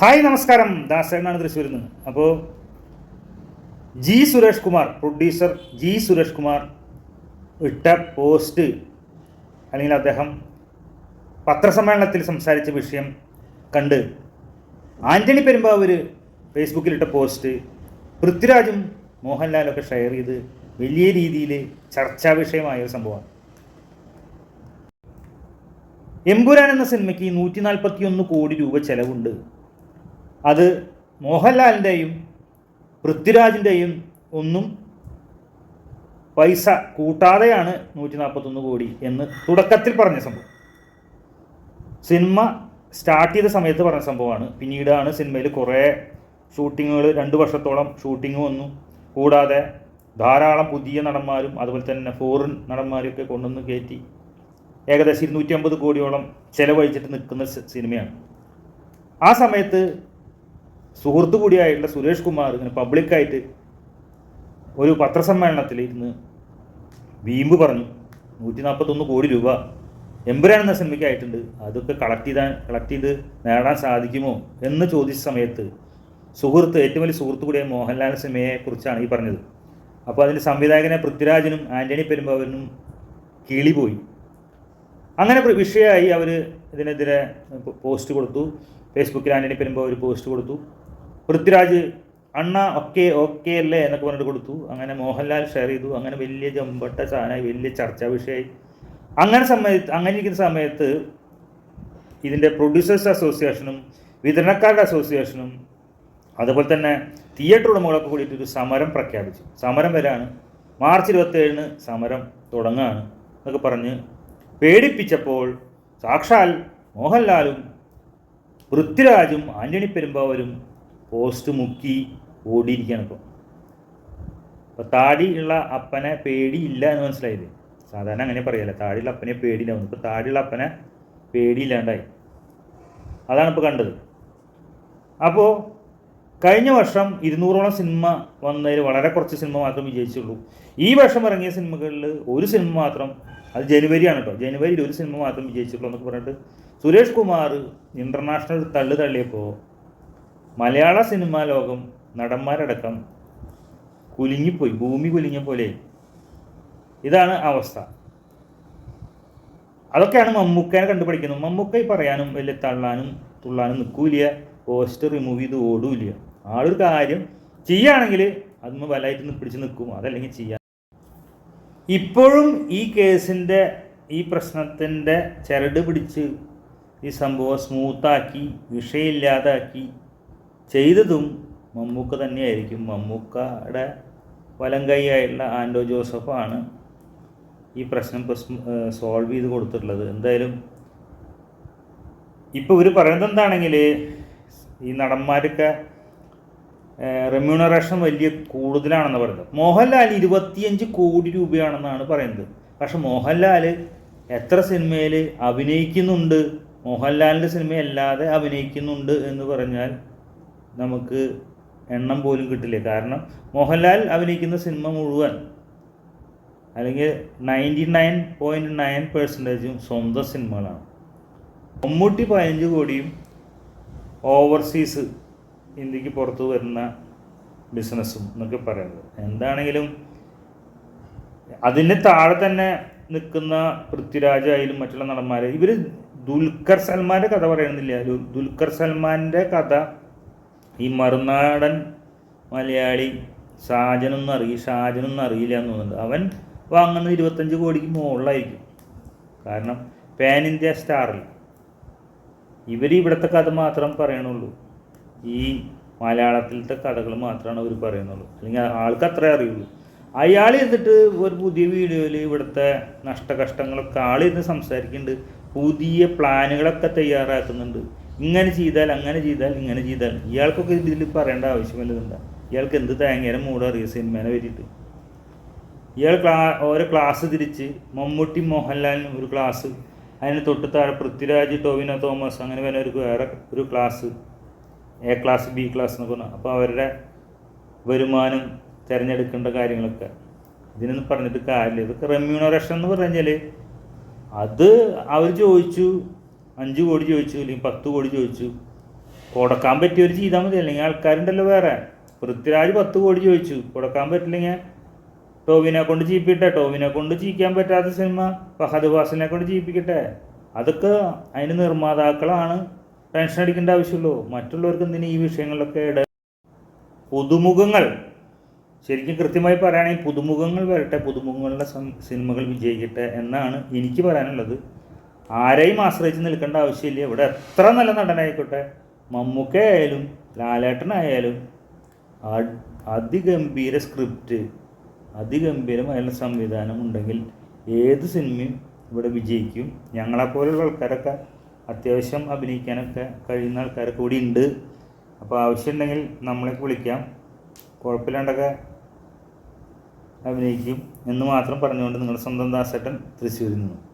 Hi നമസ്കാരം. ദാസേനാണ് തൃശ്ശൂരിൽ നിന്ന്. അപ്പോൾ G Suresh Kumar producer G Suresh Kumar ഇട്ട പോസ്റ്റ് അല്ലെങ്കിൽ അദ്ദേഹം പത്രസമ്മേളനത്തിൽ സംസാരിച്ച വിഷയം കണ്ട് ആന്റണി പെരുമ്പാവൂര് ഫേസ്ബുക്കിലിട്ട പോസ്റ്റ് പൃഥ്വിരാജും മോഹൻലാലൊക്കെ ഷെയർ ചെയ്ത് വലിയ രീതിയിൽ ചർച്ചാ വിഷയമായ ഒരു സംഭവമാണ്. എമ്പുരാൻ എന്ന സിനിമയ്ക്ക് നൂറ്റി നാൽപ്പത്തി ഒന്ന് കോടി രൂപ ചെലവുണ്ട്. അത് മോഹൻലാലിന്റെയും പൃഥ്വിരാജിന്റെയും ഒന്നും പൈസ കൂട്ടാതെയാണ് നൂറ്റി നാൽപ്പത്തൊന്ന് കോടി എന്ന് തുടക്കത്തിൽ പറഞ്ഞ സംഭവം. സിനിമ സ്റ്റാർട്ട് ചെയ്ത സമയത്ത് പറഞ്ഞ സംഭവമാണ്. പിന്നീടാണ് സിനിമയിൽ കുറേ ഷൂട്ടിങ്ങുകൾ രണ്ട് വർഷത്തോളം ഷൂട്ടിങ് വന്നു. കൂടാതെ ധാരാളം പുതിയ നടന്മാരും അതുപോലെ തന്നെ ഫോറിൻ നടന്മാരൊക്കെ കൊണ്ടുവന്ന് കയറ്റി. ഏകദേശം ഇരുന്നൂറ്റി അമ്പത് കോടിയോളം ചിലവഴിച്ചിട്ട് നിൽക്കുന്ന സിനിമയാണ്. ആ സമയത്ത് സുഹൃത്തു കൂടിയായിട്ടുള്ള സുരേഷ് കുമാർ ഇങ്ങനെ പബ്ലിക്കായിട്ട് ഒരു പത്രസമ്മേളനത്തിൽ ഇരുന്ന് വീമ്പ് പറഞ്ഞു. നൂറ്റി നാൽപ്പത്തൊന്ന് കോടി രൂപ. എമ്പുരാൻ എന്ന സിനിമയ്ക്കായിട്ടുണ്ട് അതൊക്കെ കളക്ട് ചെയ്താൽ കളക്ട് ചെയ്ത് നേടാൻ സാധിക്കുമോ എന്ന് ചോദിച്ച സമയത്ത് സുഹൃത്ത് ഏറ്റവും വലിയ സുഹൃത്തു കൂടിയ മോഹൻലാൽ സിനിമയെ കുറിച്ചാണ് ഈ പറഞ്ഞത്. അപ്പോൾ അതിന്റെ സംവിധായകനെ പൃഥ്വിരാജിനും ആന്റണി പെരുമ്പാവനും കിളി പോയി. അങ്ങനെ വിഷയമായി അവർ ഇതിനെതിരെ പോസ്റ്റ് കൊടുത്തു. ഫേസ്ബുക്കിൽ ആന്റണി പെരുമ്പാവൂർ പോസ്റ്റ് കൊടുത്തു. പൃഥ്വിരാജ് അണ്ണ ഒക്കെ ഓക്കെ അല്ലേ? എന്നൊക്കെ പറഞ്ഞിട്ട് കൊടുത്തു. അങ്ങനെ മോഹൻലാൽ ഷെയർ ചെയ്തു. അങ്ങനെ വലിയ ജമ്പട്ട സാധനമായി വലിയ ചർച്ചാ വിഷയമായി. അങ്ങനെ സമയത്ത് അങ്ങനെ ഇരിക്കുന്ന സമയത്ത് ഇതിന്റെ പ്രൊഡ്യൂസേഴ്സ് അസോസിയേഷനും വിതരണക്കാരുടെ അസോസിയേഷനും അതുപോലെ തന്നെ തിയേറ്റർ ഉടമകളൊക്കെ കൂടിയിട്ട് ഒരു സമരം പ്രഖ്യാപിച്ചു. സമരം വരാണ്. മാർച്ച് ഇരുപത്തേഴിന് സമരം തുടങ്ങുകയാണ് എന്നൊക്കെ പറഞ്ഞ് പേടിപ്പിച്ചപ്പോൾ സാക്ഷാൽ മോഹൻലാലും പൃഥ്വിരാജും ആന്റണി പെരുമ്പാവൂരും പോസ്റ്റ് മുക്കി ഓടിയിരിക്കുകയാണ് ഇപ്പോൾ അപ്പോൾ താടിയുള്ള അപ്പനെ പേടിയില്ല എന്ന് മനസ്സിലായില്ലേ സാധാരണ അങ്ങനെ പറയല്ല താടിയുള്ള അപ്പനെ പേടിയില്ലാവും ഇപ്പോൾ താടിയുള്ള അപ്പനെ പേടിയില്ലാണ്ടായി. അതാണ് ഇപ്പോൾ കണ്ടത്. അപ്പോൾ കഴിഞ്ഞ വർഷം ഇരുന്നൂറോളം സിനിമ വന്നതിൽ വളരെ കുറച്ച് സിനിമ മാത്രം വിജയിച്ചുള്ളൂ. ഈ വർഷം ഇറങ്ങിയ സിനിമകളിൽ ഒരു സിനിമ മാത്രം അത് ജനുവരിയാണ് കേട്ടോ. ജനുവരിയിൽ ഒരു സിനിമ മാത്രം വിജയിച്ചിട്ടുള്ളൂ എന്നൊക്കെ പറഞ്ഞിട്ട് സുരേഷ് കുമാർ ഇന്റർനാഷണൽ തള്ളു തള്ളിയപ്പോൾ മലയാള സിനിമാ ലോകം നടന്മാരടക്കം കുലുങ്ങിപ്പോയി ഭൂമി കുലുങ്ങിയ പോലെ. ഇതാണ് അവസ്ഥ. അതൊക്കെയാണ് മമ്മൂക്കനെ കണ്ടുപിടിക്കുന്നത്. മമ്മൂക്ക പറയാനും വലിയ തള്ളാനും തുള്ളാനും നിൽക്കൂല പോസ്റ്റ് റിമൂവ് ചെയ്ത് ഓടൂല ആളൊരു കാര്യം ചെയ്യുകയാണെങ്കിൽ അതിന് വലയിട്ട് പിടിച്ച് നിൽക്കും അതല്ലെങ്കിൽ ചെയ്യാം. ഇപ്പോഴും ഈ കേസിന്റെ ഈ പ്രശ്നത്തിന്റെ ചരട് പിടിച്ച് ഈ സംഭവം സ്മൂത്താക്കി വിഷയമില്ലാതാക്കി ചെയ്തതും മമ്മൂക്ക തന്നെയായിരിക്കും. മമ്മൂക്കയുടെ വലം കൈയായിട്ടുള്ള ആൻഡോ ജോസഫാണ് ഈ പ്രശ്നം സോൾവ് ചെയ്ത് കൊടുത്തിട്ടുള്ളത്. എന്തായാലും ഇപ്പോൾ ഇവർ പറയുന്നത് എന്താണെങ്കിൽ ഈ നടന്മാരൊക്കെ റെമ്യൂണറേഷൻ വലിയ കൂടുതലാണെന്ന് പറയുന്നത്. മോഹൻലാൽ ഇരുപത്തിയഞ്ച് കോടി രൂപയാണെന്നാണ് പറയുന്നത്. പക്ഷെ മോഹൻലാൽ എത്ര സിനിമയിൽ അഭിനയിക്കുന്നുണ്ട്? മോഹൻലാലിന്റെ സിനിമയല്ലാതെ അഭിനയിക്കുന്നുണ്ട് എന്ന് പറഞ്ഞാൽ നമുക്ക് എണ്ണം പോലും കിട്ടില്ല. കാരണം മോഹൻലാൽ അഭിനയിക്കുന്ന സിനിമ മുഴുവൻ അല്ലെങ്കിൽ നയന്റി നയൻ പോയിന്റ് നയൻ പെർസെന്റേജും സ്വന്തം സിനിമകളാണ്. മമ്മൂട്ടി പതിനഞ്ച് കോടിയും ഓവർസീസ് ഇന്ത്യയ്ക്ക് പുറത്ത് വരുന്ന ബിസിനസ്സും എന്നൊക്കെ പറയുന്നത്. എന്താണെങ്കിലും അതിന് താഴെ തന്നെ നിൽക്കുന്ന പൃഥ്വിരാജ് ആയാലും മറ്റുള്ള നടന്മാർ ഇവർ ദുൽഖർ സൽമാന്റെ കഥ പറയുന്നില്ല. ദുൽഖർ സൽമാന്റെ കഥ ഈ മറുനാടൻ മലയാളി ഷാജനൊന്നും അറിയി ഷാജനൊന്നും അറിയില്ല എന്ന് തോന്നുന്നുണ്ട്. അവൻ വാങ്ങുന്നത് ഇരുപത്തഞ്ച് കോടിക്ക് മുകളിലായിരിക്കും കാരണം പാൻ ഇന്ത്യ സ്റ്റാറിൽ ഇവർ ഇവിടുത്തെ കഥ മാത്രം പറയണുള്ളൂ. ഈ മലയാളത്തിലത്തെ കഥകൾ മാത്രമാണ് അവർ പറയുന്നുള്ളൂ. അല്ലെങ്കിൽ ആൾക്ക് അത്രേ അറിയുള്ളൂ. അയാൾ ഇരുന്നിട്ട് ഒരു പുതിയ വീഡിയോയിൽ ഇവിടുത്തെ നഷ്ടകഷ്ടങ്ങളൊക്കെ ആളിരുന്ന് സംസാരിക്കുന്നുണ്ട്. പുതിയ പ്ലാനുകളൊക്കെ തയ്യാറാക്കുന്നുണ്ട്. ഇങ്ങനെ ചെയ്താൽ അങ്ങനെ ചെയ്താൽ ഇങ്ങനെ ചെയ്താൽ. ഇയാൾക്കൊക്കെ ഇതിൽ പറയേണ്ട ആവശ്യമല്ലതുണ്ടാ ഇയാൾക്ക് എന്ത് തേങ്ങേരം മൂടറിയോ സിനിമേനെ പറ്റിയിട്ട്? ഇയാൾ ക്ലാ ഓരോ ക്ലാസ് തിരിച്ച് മമ്മൂട്ടി മോഹൻലാലിന് ഒരു ക്ലാസ് അതിന് തൊട്ട് താഴെ പൃഥ്വിരാജ് ടോവിനോ തോമസ് അങ്ങനെ ഒരു വേറെ ഒരു class A class B class എന്നൊക്കെ പറഞ്ഞു. അപ്പോൾ അവരുടെ വരുമാനം തിരഞ്ഞെടുക്കേണ്ട കാര്യങ്ങളൊക്കെ. ഇതിനൊന്നും പറഞ്ഞിട്ട് കാര്യമില്ല. ഇതൊക്കെ റെമ്യൂണറേഷൻ എന്ന് പറഞ്ഞാൽ അത് അവർ ചോദിച്ചു. അഞ്ച് കോടി ചോദിച്ചു അല്ലെങ്കിൽ പത്ത് കോടി ചോദിച്ചു. കൊടുക്കാൻ പറ്റിയവർ ചെയ്താൽ മതി അല്ലെങ്കിൽ ആൾക്കാരുണ്ടല്ലോ വേറെ. പൃഥ്വിരാജ് പത്ത് കോടി ചോദിച്ചു. കൊടുക്കാൻ പറ്റില്ലെങ്കിൽ ടോവിനെ കൊണ്ട് ചെയ്യിപ്പിട്ടെ ടോവിനെ കൊണ്ട് ചെയ്യിക്കാൻ പറ്റാത്ത സിനിമ ഫഹദ് ഫാസിനെ കൊണ്ട് ചെയ്യിപ്പിക്കട്ടെ അതൊക്കെ അതിന് നിർമ്മാതാക്കളാണ് ടെൻഷൻ അടിക്കേണ്ട ആവശ്യമുള്ളൂ. മറ്റുള്ളവർക്ക് എന്തിനു ഈ വിഷയങ്ങളിലൊക്കെ ഇട പുതുമുഖങ്ങൾ. ശരിക്കും കൃത്യമായി പറയുകയാണെങ്കിൽ പുതുമുഖങ്ങൾ വരട്ടെ. പുതുമുഖങ്ങളുടെ സിനിമകൾ വിജയിക്കട്ടെ എന്നാണ് എനിക്ക് പറയാനുള്ളത്. ആരെയും ആശ്രയിച്ച് നിൽക്കേണ്ട ആവശ്യമില്ല. ഇവിടെ എത്ര നല്ല നടനായിക്കോട്ടെ? മമ്മൂക്കയായാലും ലാലേട്ടനായാലും അതിഗംഭീര സ്ക്രിപ്റ്റ് അതിഗംഭീരമായുള്ള സംവിധാനം ഉണ്ടെങ്കിൽ ഏത് സിനിമയും ഇവിടെ വിജയിക്കും? ഞങ്ങളെപ്പോലുള്ള ആൾക്കാരൊക്കെ അത്യാവശ്യം അഭിനയിക്കാനൊക്കെ കഴിയുന്ന ആൾക്കാരൊക്കെ കൂടി ഉണ്ട്. അപ്പോൾ ആവശ്യമുണ്ടെങ്കിൽ നമ്മളെ വിളിക്കാം. കുഴപ്പമില്ലാണ്ടൊക്കെ അഭിനയിക്കും എന്ന് മാത്രം പറഞ്ഞുകൊണ്ട് നിങ്ങളുടെ സ്വന്തം ദാസേട്ടൻ തൃശ്ശൂരിൽ നിന്നും.